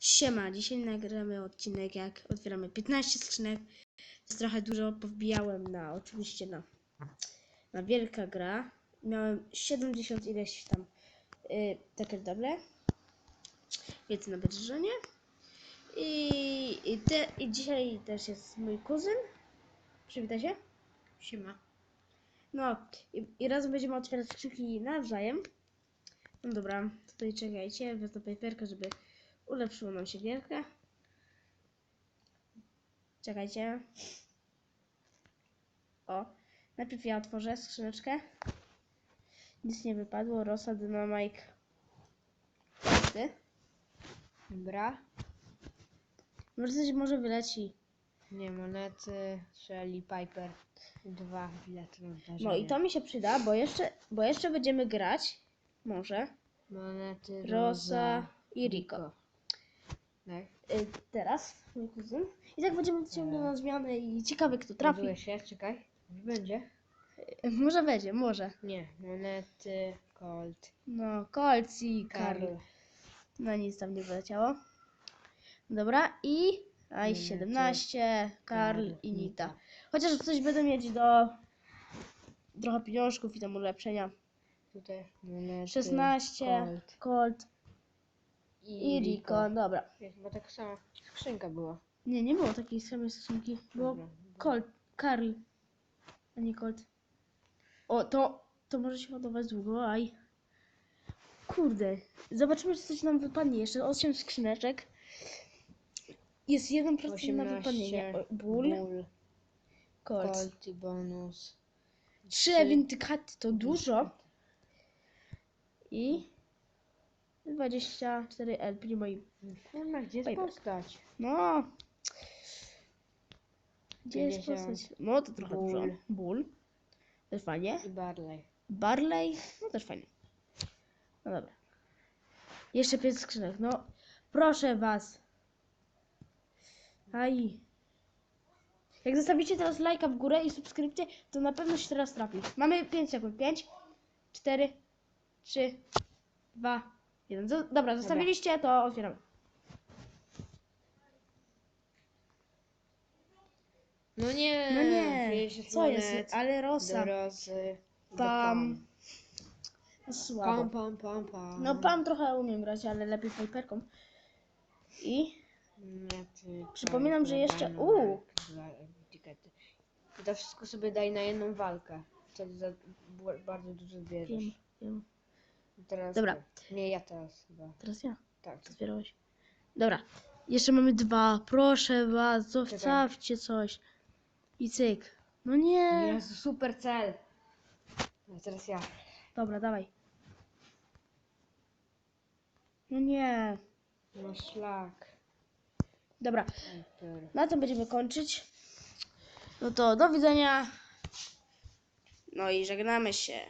Siema, dzisiaj nagramy odcinek jak otwieramy 15 skrzynek. Jest trochę dużo, powbijałem na oczywiście na, na wielka gra. Miałem 70 ileś tam yy, takie dobre. Więc na wydrzenie. I, i, te, I dzisiaj też jest mój kuzyn. Przywitaj się. Siema. No i, i razem będziemy otwierać skrzynki nawzajem. No dobra, tutaj czekajcie, wezmę paperkę, żeby ulepszyło nam się gierkę. Czekajcie. O, najpierw ja otworzę skrzyneczkę. Nic nie wypadło, Rosa, Dynamite. Ty? Dobra. Może coś może wyleci. Nie, monety, Shelly, Piper. Dwa bilety na zdarzenie. No i to mi się przyda, bo jeszcze, bo jeszcze będziemy grać. Może. Monety, Rosa i Rico. Y, teraz mój kuzyn. I tak będziemy ciągle na zmianę i ciekawe kto trafi. Trafiłeś się, czekaj. Będzie? Y, Może będzie, może. Nie, monety, Colt, No, Colts i Karl. Karl. No nic tam nie wyleciało. Dobra, i aj Monety, 17, Karl i Nita. Nita. Chociaż coś będę mieć do trochę pieniążków i tam ulepszenia. Tutaj monety, 16, Colt Colt i Rico. Dobra. Nie, Chyba taka sama skrzynka była. Nie, nie było takiej samej skrzynki. Było Dobra. Colt, Karl, a nie Colt. O, to, to może się ładować długo, aj. Kurde, zobaczymy, czy coś nam wypadnie. Jeszcze 8 skrzyneczek. Jest 1% na wypadnienie. O, Ból, Bull, Colt. Colt i bonus. 3 ewentykaty to dużo. I 24 L primo i... Kurna, gdzie jest Piper. postać? No. Gdzie jest 50. postać? No to trochę Ból. dużo. Ból. Też fajnie. I Barley. Barley, no też fajnie. No dobra. Jeszcze pięć skrzynek, no. Proszę was. Aj. Jak zostawicie teraz lajka w górę i subskrypcję, to na pewno się teraz trafi. Mamy 5 sekund. 5, 4, 3, 2, 1. Dobra, zostawiliście, to otwieramy. No nie, No nie, 50 co jest? Ale Rosa. Do Rosy. do Pam. Pam, Słabo. pam, pam, pam. No Pam trochę umiem grać, ale lepiej Piperką. I Monety, Przypominam, że jeszcze- Dynamite, uuu. dwa etykiety. I to wszystko sobie daj na jedną walkę. Wtedy za bardzo dużo zbierzesz. wiem, wiem. Teraz Dobra. ty. Nie, ja teraz chyba. Teraz ja. Tak. Otwierałeś. Dobra. Jeszcze mamy dwa. Proszę was, zostawcie coś. I cyk. No nie. Jezu, super cel. A teraz ja. Dobra, dawaj. No nie. No szlak. Dobra, na tym będziemy kończyć. No to do widzenia. No i żegnamy się.